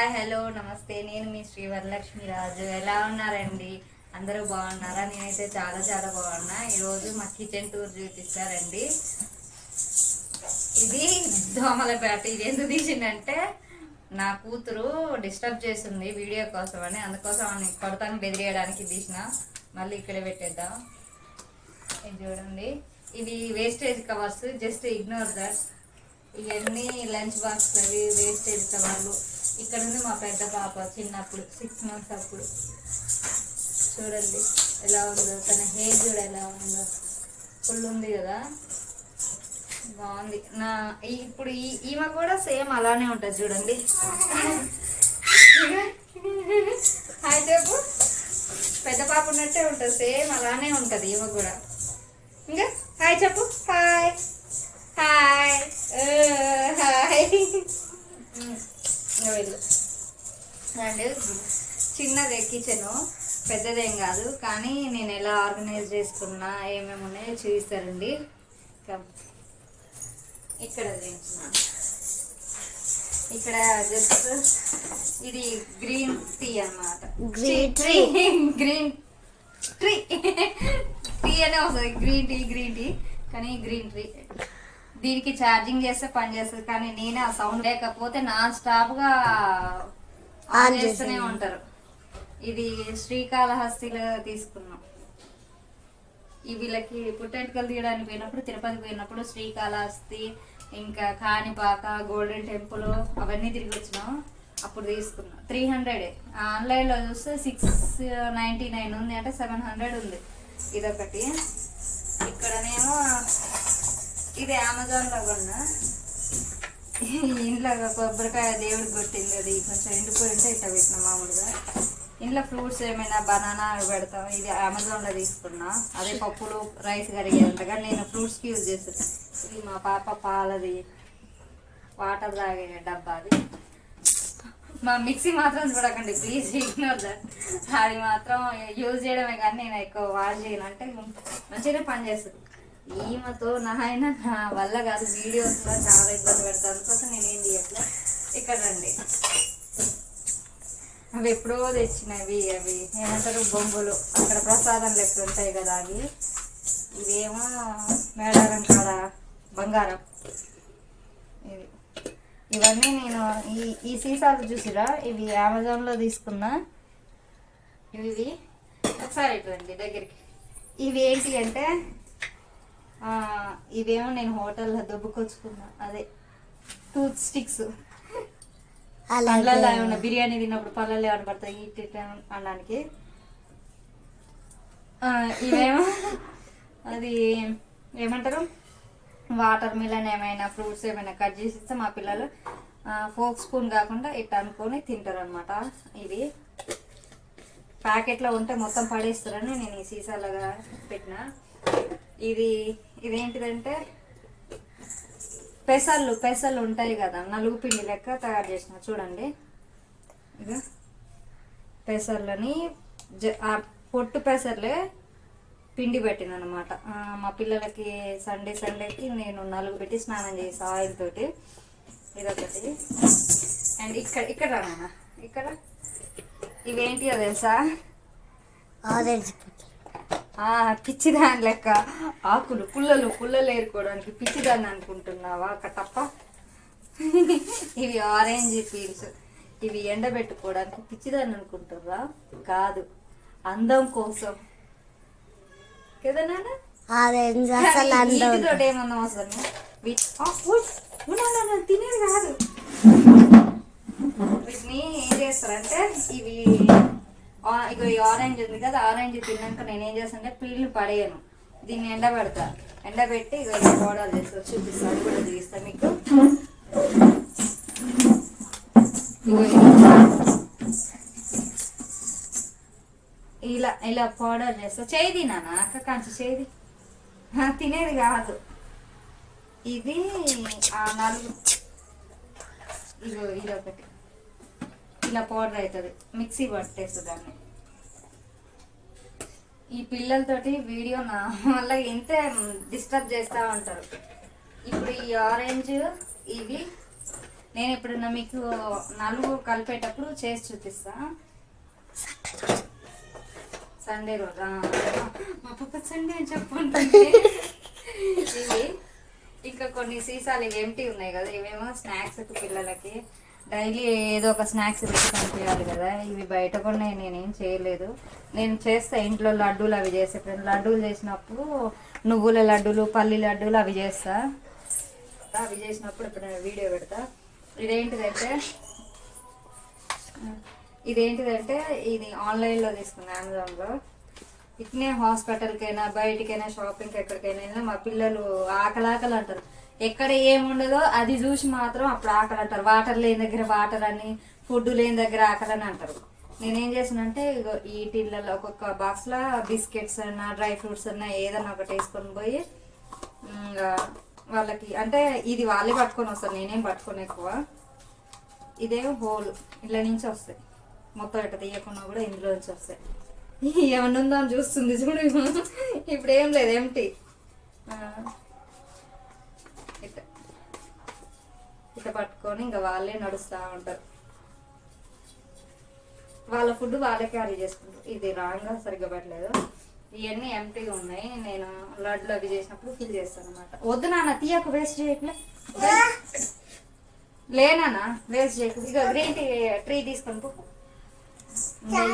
Hi hello నమస్తే. నేను మీ శ్రీ వరలక్ష్మి రాజు. ఎలా ఉన్నారండి? అందరూ బాగున్నారా? నేనైతే చాలా చాలా బాగున్నా. ఈరోజు మా కిచెన్ టూర్ చూపిస్తారండి ఇది దోమలపేట ఇది ఎందుకు తీసిందంటే నా కూతురు డిస్టర్బ్ చేస్తుంది వీడియో కోసం అని అందుకోసం ఆమె కొడతాను బెదిరేయడానికి తీసిన. మళ్ళీ ఇక్కడ పెట్టేద్దాం. ఇది చూడండి. ఇవి wastage covers just ignore that ఇవన్నీ లంచ్ బాక్స్ అవి వేస్టేజ్ కవర్లు ఇక్కడ ఉంది మా పెద్ద పాప చిన్నప్పుడు సిక్స్ మంత్స్ అప్పుడు. చూడండి ఎలా ఉందో తన హెయిర్ కూడా ఎలా ఉందో. ఫుల్ ఉంది కదా? బాగుంది. నా ఇప్పుడు ఈ ఈమె కూడా సేమ్ అలానే ఉంటుంది చూడండి. అయితే పెద్ద పాప ఉన్నట్టే ఉంటుంది సేమ్ అలానే ఉంటుంది ఈమె కూడా. ఇంకా? హాయ్ చెప్పు. హాయ్. హాయ్. హాయ్. వెళ్ళు అండ్ చిన్నదే కిచెను పెద్దదేం కాదు. కానీ నేను ఎలా ఆర్గనైజ్ చేసుకున్నా ఏమేమి ఉన్నాయో చూపిస్తారండి. ఇంకా ఇక్కడ చూపించినాను ఇక్కడ జస్ట్ ఇది గ్రీన్ టీ అన్నమాట. Green tree green tree tea అనే వస్తుంది. Green tea green tea. కానీ గ్రీన్ ట్రీ దీనికి ఛార్జింగ్ చేస్తే పని చేస్తుంది. కానీ నేనే ఆ సౌండ్ లేకపోతే నాన్ స్టాప్గా ఆన్ చేస్తూనే. ఉంటారు. ఇది శ్రీకాళహస్తిలో తీసుకున్నాం. ఈ వీళ్ళకి పుట్టెంటుకలు తీయడానికి పోయినప్పుడు తిరుపతి పోయినప్పుడు శ్రీకాళహస్తి ఇంకా కాణిపాక గోల్డెన్ టెంపుల్ అవన్నీ తిరిగి వచ్చినాం. అప్పుడు తీసుకున్నాం. Three hundred. ఆన్లైన్లో చూస్తే సిక్స్ నైంటీ నైన్ ఉంది అంటే సెవెన్ హండ్రెడ్ ఉంది. ఇదొకటి. ఇక్కడనేమో ఇది అమెజాన్లో కొన్నా ఇంట్లో కొబ్బరికాయ దేవుడికి కొట్టింది అది. కొంచెం ఎండిపోయి ఉంటే ఇట్లా పెట్టిన మామూలుగా. ఇంట్లో ఫ్రూట్స్ ఏమైనా బనానా పెడతాం ఇది అమెజాన్లో తీసుకున్నా. అదే పప్పులు రైస్ కడిగేదంట కానీ నేను ఫ్రూట్స్కి యూజ్ చేస్తాను ఇది మా పాప పాలది. వాటర్ తాగే డబ్బా అది. మా మిక్సీ మాత్రం చూడకండి. ప్లీజ్ ఇగ్నోర్ దట్ అది మాత్రం యూజ్ చేయడమే కానీ నేను ఎక్కువ వాష్ చేయను. అంటే మంచిగానే పని చేస్తుంది ఈమెతో నాయన నా వల్ల కాదు వీడియోస్లో చాలా ఇబ్బంది పెడతాను అందుకోసం నేను ఏం చేయట్లే. ఇక్కడ రండి అవి ఎప్పుడో తెచ్చినవి అవి. ఏమంటారు? బొంగులు. అక్కడ ప్రసాదం లెక్క ఉంటాయి కదా అవి. ఇవేమో మేడారం కాడ బంగారం. ఇవి. ఇవన్నీ నేను ఈ ఈ సీసాలు చూసిరా? ఇవి అమెజాన్లో తీసుకున్నా. ఇవి ఒకసారి ఇటువంటి దగ్గరికి. ఇవి ఏంటి అంటే ఇవేమో నేను హోటల్లో దొబ్బుకొచ్చుకున్నా. అదే టూత్ స్టిక్స్ పళ్ళల్లో ఏమన్నా బిర్యానీ తిన్నప్పుడు పళ్ళల్లో ఏమైనా పడతాయి? ఇటు ఇటు అనడానికి. ఇవేమో అది ఏమంటారు? వాటర్ మిలన్ ఏమైనా ఫ్రూట్స్ ఏమైనా కట్ చేసి ఇస్తే మా పిల్లలు ఫోక్ స్పూన్ కాకుండా ఇట్లా అనుకొని తింటారు అనమాట ఇది ప్యాకెట్లో ఉంటే మొత్తం పడేస్తారని నేను ఈ సీసాలుగా పెట్టిన. ఇది ఇదేంటిదంటే పెసర్లు పెసర్లు ఉంటాయి కదా నలుగు పిండి లెక్క తయారు చేసిన చూడండి. ఇక పెసర్లని జ ఆ పొట్టు పెసర్లే పిండి పెట్టింది అనమాట మా పిల్లలకి సండే సండేకి నేను నలుగు పెట్టి స్నానం చేసి ఆయిల్ తోటి ఇదొకటి. అండ్ ఇక్కడ ఇక్కడ ఇక్కడ? ఇవేంటియో తెలుసా? ఆరెంజ్ పిచ్చిదాని లెక్క. ఆకులు పుల్లలు పుల్లలు ఏరుకోవడానికి పిచ్చిదాన్ని అనుకుంటున్నావా కట్టప్ప ఇవి ఆరెంజ్ పీల్స్ ఇవి ఎండబెట్టుకోవడానికి పిచ్చిదాన్ని అనుకుంటుర్రా? కాదు. అందం కోసం. కదా నాన్న? ఆరెంజ్ అసలు అందం. ఏమన్నా అవసరం తినేది కాదు. వీటిని ఏం చేస్తారంటే ఇవి ఇక ఈ ఆరెంజ్ ఉంది కదా ఆరెంజ్ తిన్నాక నేను ఏం చేస్తానంటే పీళ్ళు పడేయను. దీన్ని ఎండబెడతా ఎండబెట్టి ఇక ఇలా పౌడర్ చేస్తా చూపిస్తా అది కూడా తీస్తా మీకు. ఇలా. ఇలా పౌడర్ చేస్తా. చేయి నాన్న అక్క కాంచి చేయి తినేది కాదు. ఇది ఆ నాలుగు. ఇగో ఇది ఒకటి ఇలా పౌడర్ అవుతుంది మిక్సీ పట్టేస్తుంది దాన్ని. ఈ పిల్లలతోటి వీడియో నా వల్ల ఎంత డిస్టర్బ్ చేస్తూ ఉంటారు. ఇప్పుడు ఈ ఆరెంజ్ ఇవి నేను ఎప్పుడన్నా మీకు నలుగు కలిపేటప్పుడు చేసి చూపిస్తా. సండే రోజు? మా పప్ప సండే అని చెప్పుకుంటుంది ఇవి. ఇంకా కొన్ని సీసాలు ఇవి ఎంటీ ఉన్నాయి కదా ఇవేమో స్నాక్స్ పిల్లలకి. డైలీ ఏదో ఒక స్నాక్స్ తెచ్చి పంపించాలి కదా. ఇవి బయట కూడా నేనేం చేయలేదు. నేను చేస్తా ఇంట్లో లడ్డూలు అవి చేస్తే లడ్డూలు చేసినప్పుడు నువ్వుల లడ్డూలు పల్లి లడ్డూలు అవి చేస్తా. అవి చేసినప్పుడు ఇప్పుడు నేను వీడియో పెడతా. ఇదేంటిదంటే ఇదేంటిదంటే ఇది ఆన్లైన్లో తీసుకున్నా అమెజాన్లో. ఇట్నే హాస్పిటల్కైనా బయటికైనా షాపింగ్కి ఎక్కడికైనా మా పిల్లలు ఆకలాకలు అంటారు ఎక్కడ ఏముండదో అది చూసి మాత్రం అప్పుడు ఆకలి అంటారు. వాటర్ లేని దగ్గర వాటర్ అని ఫుడ్ లేని దగ్గర ఆకలి అని అంటారు. నేనేం చేసానంటే ఈ టిన్లలో ఒక్కొక్క బాక్స్లో బిస్కెట్స్ అన్నా డ్రై ఫ్రూట్స్ అన్నా ఏదన్నా ఒకటి వేసుకొని పోయి ఇంకా వాళ్ళకి అంటే ఇది వాళ్ళే పట్టుకొని వస్తారు నేనేం పట్టుకొని ఎక్కువ. ఇదేమో హోల్ ఇళ్ళ నుంచి వస్తాయి. మొత్తం ఇట్లా తీయకుండా కూడా ఇందులో నుంచి వస్తాయి. ఏమన్నా ఉందో అని చూస్తుంది చూడు. ఇప్పుడు ఏం లేదు ఎంటీ ఇట్లా ఇట్లా పట్టుకొని ఇంకా వాళ్ళే నడుస్తూ ఉంటారు. వాళ్ళ ఫుడ్ వాళ్ళే క్యారీ చేసుకుంటారు. ఇది రాంగ్గా సరిగ్గా పెట్టలేదు. ఇవన్నీ ఎంటీగా ఉన్నాయి. నేను లడ్లు అవి చేసినప్పుడు ఫిల్ చేస్తాను అనమాట వద్దు నాన్న తీయక వేస్ట్ చేయట్లే లేనా వేస్ట్ చేయకు. ఇక గ్రీన్ టీ ట్రీ తీసుకొని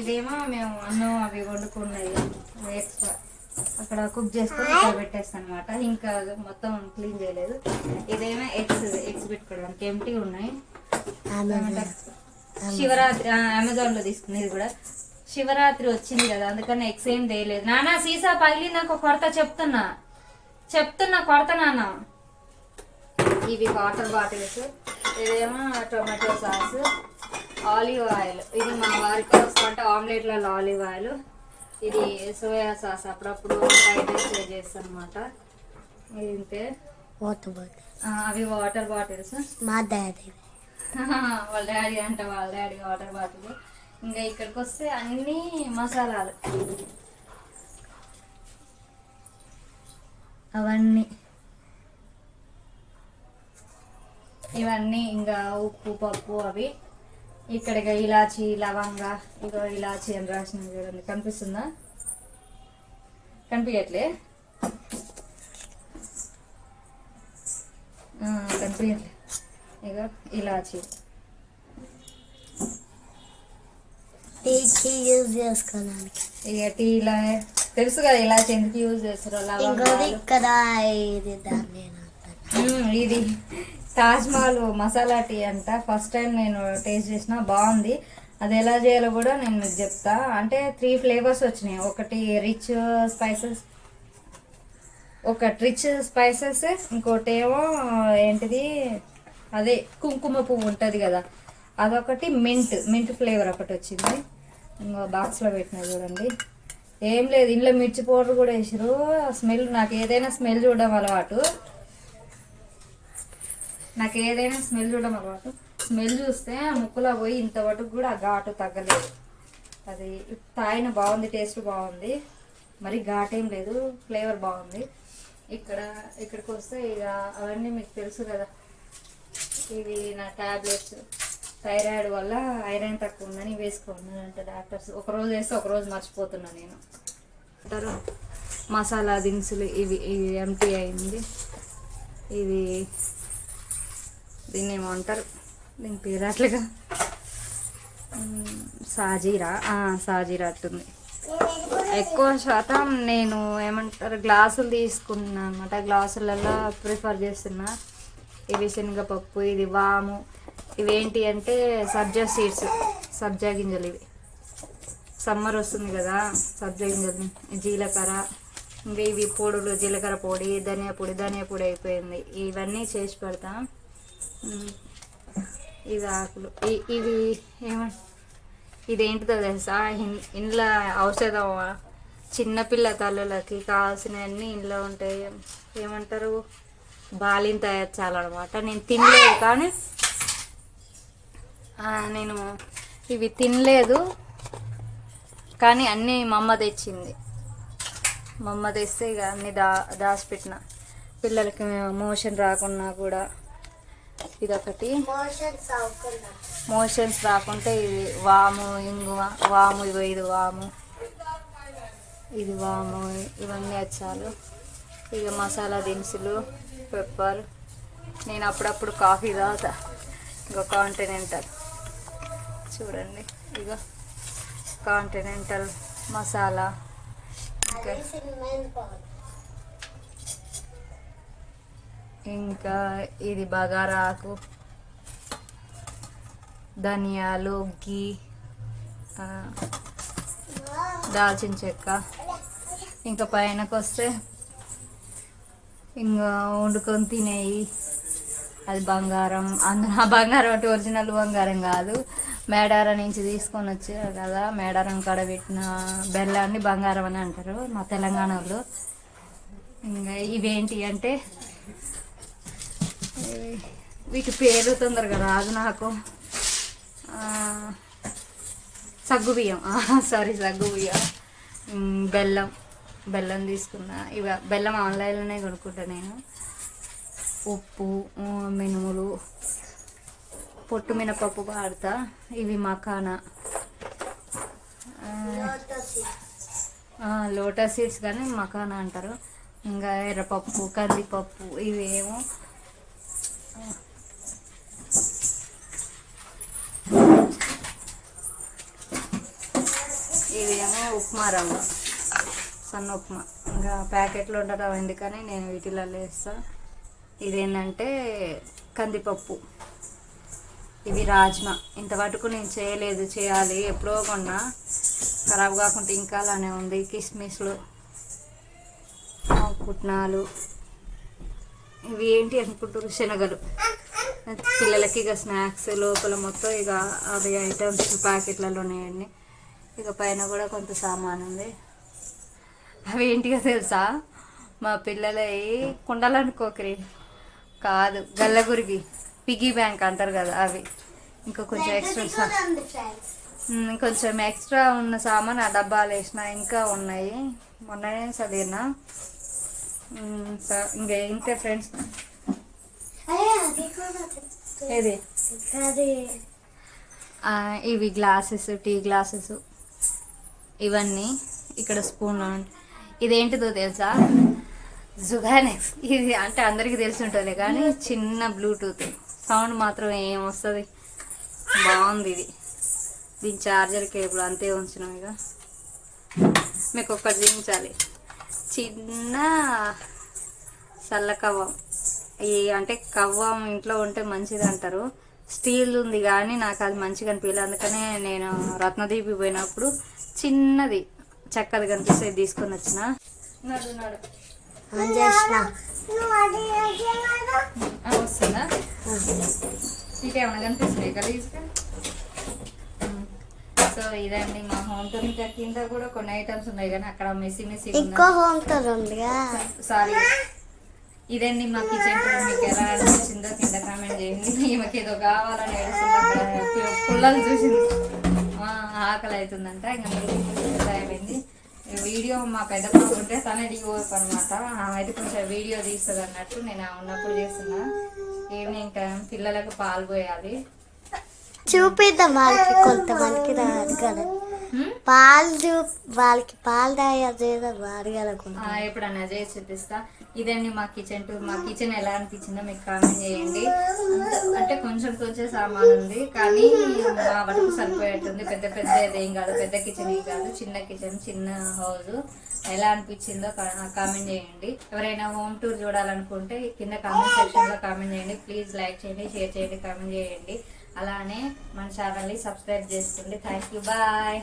ఇదేమో మేము అన్నం అవి వండుకున్నది ఎక్స్ట్రా అక్కడ కుక్ చేసుకొని ఇక్కడ పెట్టేస్తాను అనమాట ఇంకా మొత్తం క్లీన్ చేయలేదు. ఇదేమో ఎగ్స్ ఎగ్స్ పెట్టుకోవడానికి ఎంటీ ఉన్నాయి. శివరాత్రి అమెజాన్లో తీసుకునేది కూడా. శివరాత్రి వచ్చింది కదా అందుకని ఎగ్స్ ఏం తేయలేదు. నానా సీసా పగిలి నాకు కొడత చెప్తున్నా. చెప్తున్నా కొడత నాన్న ఇవి వాటర్ బాటిల్స్ ఇదేమో టొమాటో సాస్ ఆలివ్ ఆయిల్. ఇది మా వారి కోసం అంటే ఆమ్లెట్లలో ఆలివ్ ఆయిల్. ఇది సోయా సాస్ అప్పుడప్పుడు ఫ్రైడ్ రైస్ చేస్తాను అనమాట ఇంతే వాటర్ బాటిల్. అవి వాటర్ బాటిల్స్. మా డాడీ. వాళ్ళ డాడీ అంట వాళ్ళ డాడీ వాటర్ బాటిల్. ఇంకా ఇక్కడికి వస్తే అన్ని మసాలాలు. అవన్నీ. ఇవన్నీ ఇంకా ఉప్పు పప్పు అవి. ఇక్కడ ఇక ఇలాచి లవంగ ఇగో ఇలాచి అని రాసిన చూడండి కనిపిస్తుందా? కనిపించట్లే కనిపించట్లే ఇక ఇలాచి. టీకి యూజ్ చేసుకోవడానికి ఇక టీలా తెలుసు కదా ఇలాచి ఎందుకు యూజ్ చేస్తారో ఇక్కడ ఇది దాన్ని? మ్మ్, ఇది. తాజ్ మహల్ మసాలా టీ అంట. ఫస్ట్ టైం నేను టేస్ట్ చేసిన బాగుంది. అది ఎలా చేయాలో కూడా నేను మీకు చెప్తా. అంటే త్రీ ఫ్లేవర్స్ వచ్చినాయి. ఒకటి రిచ్ స్పైసెస్ ఒకటి రిచ్ స్పైసెస్ ఇంకోటి ఏమో ఏంటిది? అదే కుంకుమ పువ్వు ఉంటుంది కదా. అదొకటి మింట్ మింట్ ఫ్లేవర్ ఒకటి వచ్చింది. ఇంకో బాక్స్లో పెట్టిన చూడండి. ఏం లేదు. ఇంట్లో మిర్చి పౌడర్ కూడా వేసారు స్మెల్ నాకు ఏదైనా స్మెల్ చూడడం అలవాటు. నాకు ఏదైనా స్మెల్ చూడడం అలవాటు. స్మెల్ చూస్తే ఆ ముక్కులో పోయి ఇంతవరకు కూడా ఆ ఘాటు తగ్గలేదు. అది తాయిన బాగుంది టేస్ట్ బాగుంది. మరి ఘాట్ ఏం లేదు ఫ్లేవర్ బాగుంది. ఇక్కడ ఇక్కడికి వస్తే ఇక అవన్నీ మీకు తెలుసు కదా. ఇవి నా టాబ్లెట్స్. థైరాయిడ్ వల్ల ఐరన్ తక్కువ ఉందని వేసుకున్నాను అంటే డాక్టర్స్. ఒక రోజు వేస్తే ఒక రోజు మర్చిపోతున్నా నేను. అంటారు మసాలా దినుసులు ఇవి ఇవి ఎంటీ అయింది. ఇది దీన్ని ఏమంటారు? దీని పేరు అట్లుగా. సాజీరా. సాజీరా అట్టుంది ఎక్కువ శాతం నేను ఏమంటారు గ్లాసులు తీసుకున్నాను అనమాట గ్లాసులలో ప్రిఫర్ చేస్తున్నా. ఇవి శనగపప్పు ఇది వాము. ఇవేంటి అంటే సబ్జా సీడ్స్ సబ్జా గింజలు ఇవి. సమ్మర్ వస్తుంది కదా సబ్జా గింజలు జీలకర్ర. ఇంకా ఇవి పొడులు జీలకర్ర పొడి ధనియా పొడి ధనియా పొడి అయిపోయింది. ఇవన్నీ చేసి పెడతాం. ఇది ఆకులు. ఇ- ఇవి ఏమంట ఇదేంటిదో తెలుసా? ఇన్- ఇంట్లో ఔషధం చిన్నపిల్ల తల్లులకి కావాల్సినవన్నీ ఇంట్లో ఉంటాయి. ఏమంటారు? బాలింత చాలన్నమాట నేను తినలేదు కానీ నేను ఇవి తినలేదు. కానీ అన్నీ మమ్మ తెచ్చింది. మమ్మ తెస్తే ఇక అన్నీ దా దాచిపెట్టిన. పిల్లలకి మోషన్ రాకున్నా కూడా ఇదొకటి. మోషన్స్ రాకుంటే ఇది వాము ఇంగువ వాము ఇగో ఇది వాము. ఇది వాము ఇవన్నీ వచ్చాలు ఇక మసాలా దినుసులు పెప్పర్. నేను అప్పుడప్పుడు కాఫీ తాగుతా. ఇక కాంటినెంటల్. చూడండి ఇక కాంటినెంటల్ మసాలా. ఇంకా ఇంకా ఇది బగారా ఆకు ధనియాలు గీ దాల్చిన చెక్క. ఇంకా పైనకు వస్తే ఇంకా వండుకొని తినేయి. అది బంగారం. అందులో ఆ బంగారం అంటే ఒరిజినల్ బంగారం కాదు. మేడారం నుంచి తీసుకొని వచ్చారు కదా. మేడారం కాడ పెట్టిన బెల్లాన్ని బంగారం అని అంటారు మా తెలంగాణలో. ఇంకా ఇవేంటి అంటే వీటి పేరు తొందరగా రాదు నాకు. సగ్గు బియ్యం. సారీ సగ్గు బియ్యం. బెల్లం. బెల్లం తీసుకున్నా. ఇవ బెల్లం ఆన్లైన్లోనే కొనుక్కుంటా నేను. ఉప్పు మినుములు. పొట్టు మినపప్పు వాడతా. ఇవి మకానా. లోటస్ సీడ్స్ కానీ మకానా అంటారు. ఇంకా ఎర్రపప్పు కందిపప్పు ఇవేమో ఇదేమో ఉప్మా రవ్వ. సన్న ఉప్మా. ఇంకా ప్యాకెట్లో ఉండటం ఎందుకని నేను వీటిలో వేస్తా. ఇదేంటంటే కందిపప్పు. ఇవి రాజ్మా. ఇంతవరకు నేను చేయలేదు. చేయాలి. ఎప్పుడో కొన్నా. ఖరాబ్ కాకుండా ఇంకా అలానే ఉంది. కిస్మిస్లు పుట్నాలు ఇవి ఏంటి అనుకుంటారు శనగలు. పిల్లలకి ఇక స్నాక్స్ లోపల మొత్తం ఇక అవి ఐటమ్స్ ప్యాకెట్లలో ఉన్నాయండి. ఇక పైన కూడా కొంత సామాన్ ఉంది. అవి ఏంటిగా తెలుసా? మా పిల్లలవి కుండలనుకోకరి కాదు గల్లగురికి పిగ్గీ బ్యాంక్ అంటారు కదా అవి. ఇంకా కొంచెం ఎక్స్ట్రా కొంచెం ఎక్స్ట్రా ఉన్న సామాన్ ఆ డబ్బాలు వేసిన ఇంకా ఉన్నాయి. మొన్ననే చదివినా ఇంకా ఇంతే ఫ్రెండ్స్. ఏది? ఇవి గ్లాసెస్ టీ గ్లాసెస్. ఇవన్నీ ఇక్కడ స్పూన్ ఇదేంటిదో తెలుసా? జుగానెక్స్ ఇది అంటే అందరికీ తెలిసి ఉంటుంది కానీ చిన్న బ్లూటూత్. సౌండ్ మాత్రం ఏం వస్తుంది? బాగుంది ఇది. దీని చార్జర్ కేబుల్ అంతే ఉంచినాం ఇక. మీకు ఒకటి చూపించాలి. చిన్న చల్ల కవ్వం ఈ అంటే కవ్వం ఇంట్లో ఉంటే మంచిది అంటారు. స్టీల్ ఉంది కానీ నాకు అది మంచిగా అనిపించలేదు అందుకనే నేను రత్నదీపి పోయినప్పుడు చిన్నది చక్కది కనిపిస్తే తీసుకొని వచ్చిన. వస్తుందా? ఇంకేమైనా కనిపిస్తున్నాయి గలీజ్గా సో ఇదండి మా హోమ్ టూర్ ఇంకా కింద కూడా కొన్ని ఐటమ్స్ ఉన్నాయి కానీ అక్కడ మెస్సి మెస్సి ఇంకో హోమ్ టూర్ ఉందిగా. సారీ. ఇదండి మా కిచెన్ టూర్ మీకు ఎలా అనిపించిందో కింద కామెంట్ చేయండి. ఈమెకి ఏదో కావాలని ఏడుస్తుంది పుల్లలు చూసింది. ఆకలి అవుతుందంట. ఇంకా మీకు అయిపోయింది వీడియో మా పెద్ద పాప ఉంటే తనే డిఓఎఫ్ అనమాట అయితే కొంచెం వీడియో తీస్తుంది అన్నట్టు నేను ఆ ఉన్నప్పుడు చేస్తున్నా. ఈవినింగ్ టైం పిల్లలకు పాలు పోయాలి. చూపిద్దాం వాళ్ళకి కొంతమందికి హ్మ్? పాలు చూ వాళ్ళకి పాలు తాగదు ఆ, ఎప్పుడన్నా చేసి చూపిస్తా. ఇదండి మా కిచెన్ టూర్ మా కిచెన్ ఎలా అనిపించిందో మీకు కామెంట్ చేయండి. అంటే కొంచెం కొంచెం సామాన్ ఉంది కానీ మా వరకు సరిపోయేట్టుంది. పెద్ద పెద్ద ఏం కాదు. పెద్ద కిచెన్ ఏం కాదు. చిన్న కిచెన్ చిన్న హౌస్ ఎలా అనిపించిందో కామెంట్ చేయండి. ఎవరైనా హోమ్ టూర్ చూడాలనుకుంటే కింద కామెంట్ సెక్షన్లో కామెంట్ చేయండి. ప్లీజ్ లైక్ చేయండి షేర్ చేయండి కామెంట్ చేయండి. అలానే మన ఛానల్ని సబ్స్క్రైబ్ చేసుకోండి థ్యాంక్ యూ బాయ్